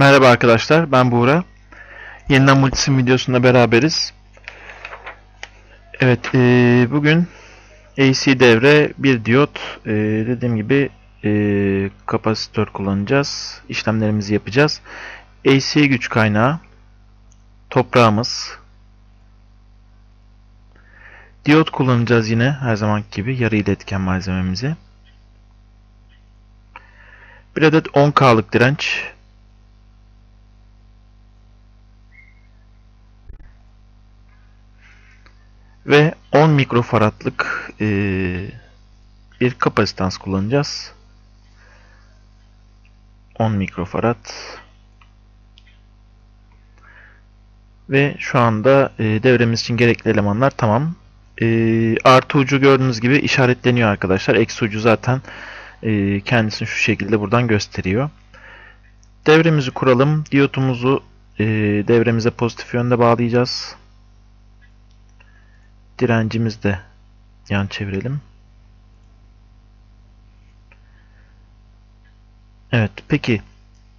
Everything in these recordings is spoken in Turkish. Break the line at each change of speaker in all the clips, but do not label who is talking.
Merhaba arkadaşlar, ben Buğra. Yeniden Multisim videosunda beraberiz. Evet, eee, bugün AC devre bir diyot, eee, dediğim gibi eee, kapasitör kullanacağız. İşlemlerimizi yapacağız. AC güç kaynağı, toprağımız, diyot kullanacağız yine her zaman gibi yarı iletken malzememizi. Bir adet 10K'lık direnç, ve 10 mikrofaradlık eee, bir kapasitans kullanacağız. 10 mikrofarad ve şu anda eee, devremiz için gerekli elemanlar tamam. Eee, artı ucu gördüğünüz gibi işaretleniyor arkadaşlar. Eksi ucu zaten eee, kendisini şu şekilde buradan gösteriyor. Devremizi kuralım. Diyotumuzu eee, devremize pozitif yönde bağlayacağız. Direncimizi de yan çevirelim. Evet, peki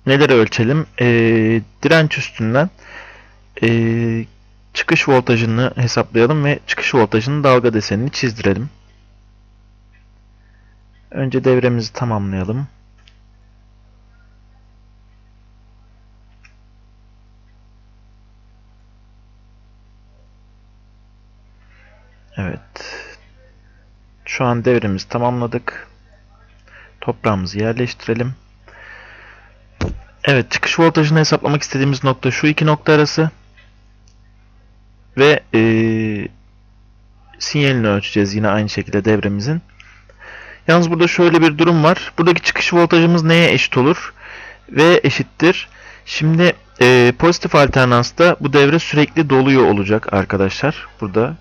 neleri ölçelim? Ee, direnç üstünden ee, çıkış voltajını hesaplayalım ve çıkış voltajının dalga desenini çizdirelim. Önce devremizi tamamlayalım. Evet. Şu an devremizi tamamladık. Toprağımızı yerleştirelim. Evet, çıkış voltajını hesaplamak istediğimiz nokta şu iki nokta arası. Ve eee sinyalini ölçeceğiz yine aynı şekilde devremizin. Yalnız burada şöyle bir durum var. Buradaki çıkış voltajımız neye eşit olur? V eşittir. Şimdi eee, pozitif alternansta bu devre sürekli doluyor olacak arkadaşlar. Burada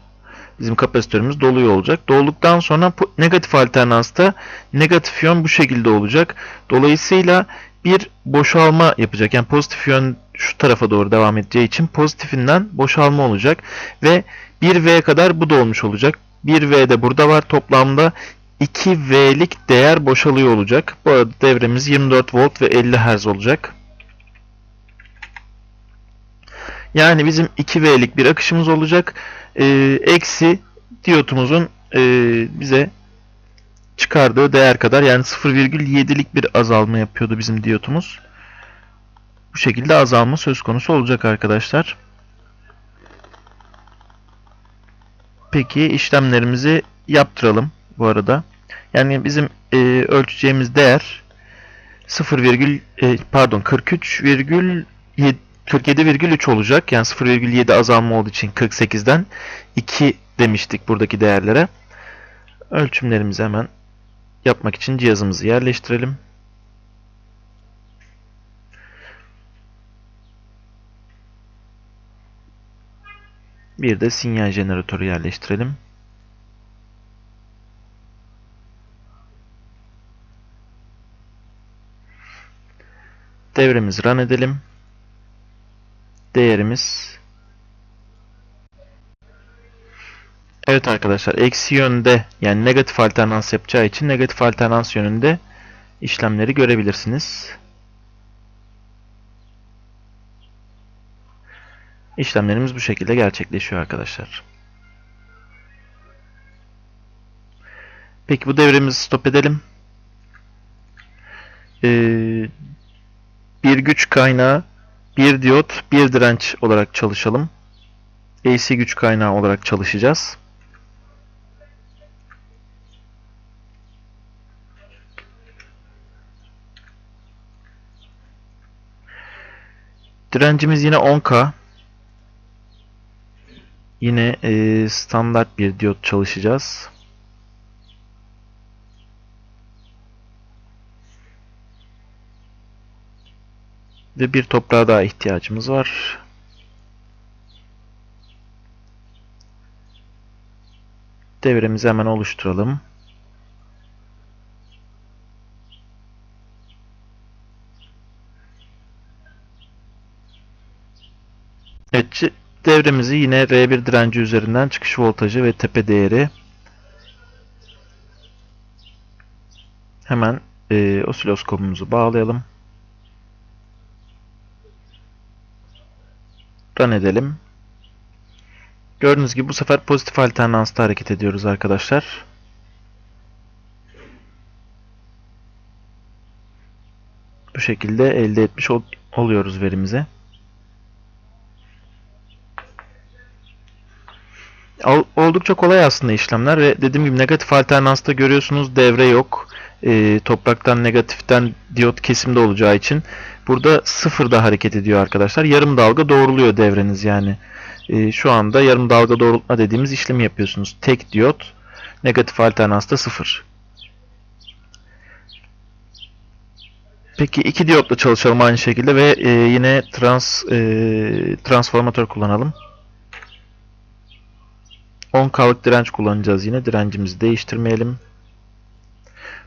bizim kapasitörümüz doluyor olacak. Dolduktan sonra negatif alternansta negatif yön bu şekilde olacak. Dolayısıyla bir boşalma yapacak. Yani pozitif yön şu tarafa doğru devam edeceği için pozitifinden boşalma olacak. Ve 1V kadar bu da olmuş olacak. 1V de burada var. Toplamda 2V'lik değer boşalıyor olacak. Bu arada devremiz 24 volt ve 50 Hz olacak. Yani bizim 2V'lik bir akışımız olacak. Ee, eksi diyotumuzun e, bize çıkardığı değer kadar yani 0,7'lik bir azalma yapıyordu bizim diyotumuz. Bu şekilde azalma söz konusu olacak arkadaşlar. Peki işlemlerimizi yaptıralım bu arada. Yani bizim e, ölçeceğimiz değer 0, e, pardon 43,7 47,3 olacak. Yani 0,7 azalma olduğu için 48'den 2 demiştik buradaki değerlere. Ölçümlerimizi hemen yapmak için cihazımızı yerleştirelim. Bir de sinyal jeneratörü yerleştirelim. Devremizi run edelim. Değerimiz Evet arkadaşlar eksi yönde yani negatif alternans yapacağı için negatif alternans yönünde işlemleri görebilirsiniz. İşlemlerimiz bu şekilde gerçekleşiyor arkadaşlar. Peki bu devremizi stop edelim. Ee, bir güç kaynağı, bir diyot, bir direnç olarak çalışalım. AC güç kaynağı olarak çalışacağız. Direncimiz yine 10K. Yine e, standart bir diyot çalışacağız. Ve bir toprağa daha ihtiyacımız var. Devremizi hemen oluşturalım. Evet, devremizi yine R1 direnci üzerinden çıkış voltajı ve tepe değeri hemen e, osiloskopumuzu bağlayalım. Run edelim. Gördüğünüz gibi bu sefer pozitif alternansta hareket ediyoruz arkadaşlar. Bu şekilde elde etmiş ol- oluyoruz verimizi. Oldukça kolay aslında işlemler ve dediğim gibi negatif alternansta görüyorsunuz devre yok. Ee, topraktan negatiften diyot kesimde olacağı için burada sıfırda hareket ediyor arkadaşlar. Yarım dalga doğruluyor devreniz yani. Ee, şu anda yarım dalga doğrultma dediğimiz işlemi yapıyorsunuz. Tek diyot negatif alternansta sıfır. Peki iki diyotla çalışalım aynı şekilde ve e, yine trans e, transformatör kullanalım. 10K'lık direnç kullanacağız yine. Direncimizi değiştirmeyelim.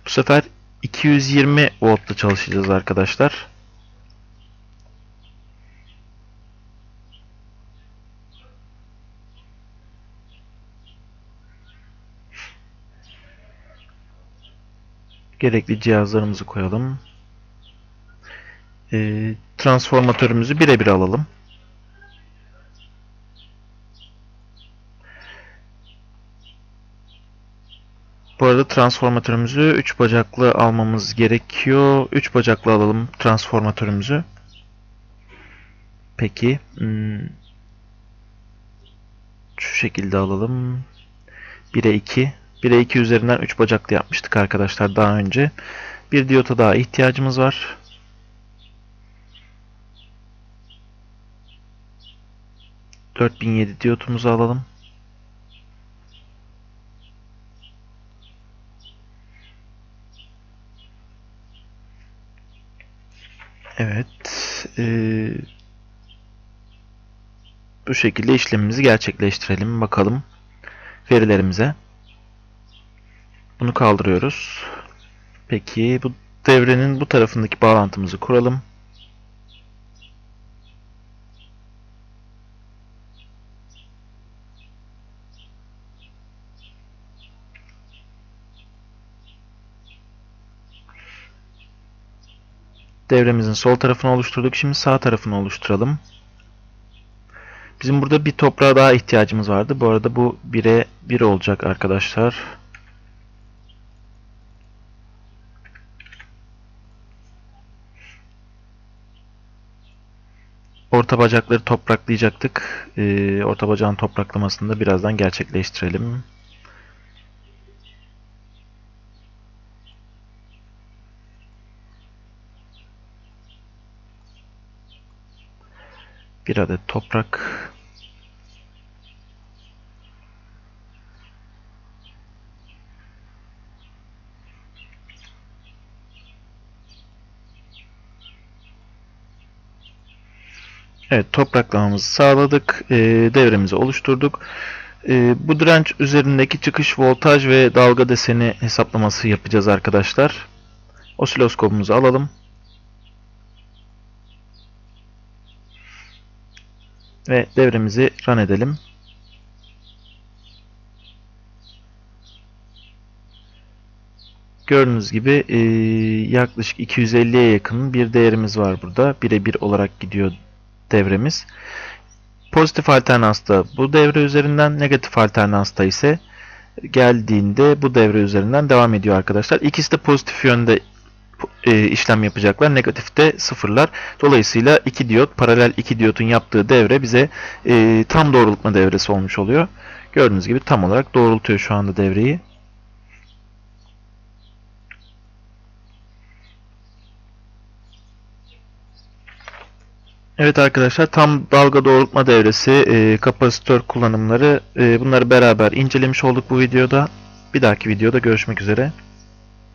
Bu sefer 220 voltla çalışacağız arkadaşlar. Gerekli cihazlarımızı koyalım. Ee, transformatörümüzü birebir alalım. Bu arada transformatörümüzü 3 bacaklı almamız gerekiyor. 3 bacaklı alalım transformatörümüzü. Peki. hmm, Şu şekilde alalım. 1'e 2. 1'e 2 üzerinden 3 bacaklı yapmıştık arkadaşlar daha önce. Bir diyota daha ihtiyacımız var. ...4007 diyotumuzu alalım. Evet. eee, bu şekilde işlemimizi gerçekleştirelim. Bakalım verilerimize. Bunu kaldırıyoruz. Peki bu devrenin bu tarafındaki bağlantımızı kuralım. Devremizin sol tarafını oluşturduk. Şimdi sağ tarafını oluşturalım. Bizim burada bir toprağa daha ihtiyacımız vardı. Bu arada bu 1'e 1 olacak arkadaşlar. Orta bacakları topraklayacaktık. Ee, orta bacağın topraklamasını da birazdan gerçekleştirelim. Bir adet toprak. Evet topraklamamızı sağladık. Ee, devremizi oluşturduk. Ee, bu direnç üzerindeki çıkış voltaj ve dalga deseni hesaplaması yapacağız arkadaşlar. Osiloskopumuzu alalım. Ve devremizi run edelim. Gördüğünüz gibi e, yaklaşık 250'ye yakın bir değerimiz var burada. Birebir olarak gidiyor devremiz. Pozitif alternansta bu devre üzerinden, negatif alternansta ise geldiğinde bu devre üzerinden devam ediyor arkadaşlar. İkisi de pozitif yönde e, işlem yapacaklar. Negatifte sıfırlar. Dolayısıyla iki diyot, paralel iki diyotun yaptığı devre bize e, tam doğrultma devresi olmuş oluyor. Gördüğünüz gibi tam olarak doğrultuyor şu anda devreyi. Evet arkadaşlar tam dalga doğrultma devresi, e, kapasitör kullanımları e, bunları beraber incelemiş olduk bu videoda. Bir dahaki videoda görüşmek üzere.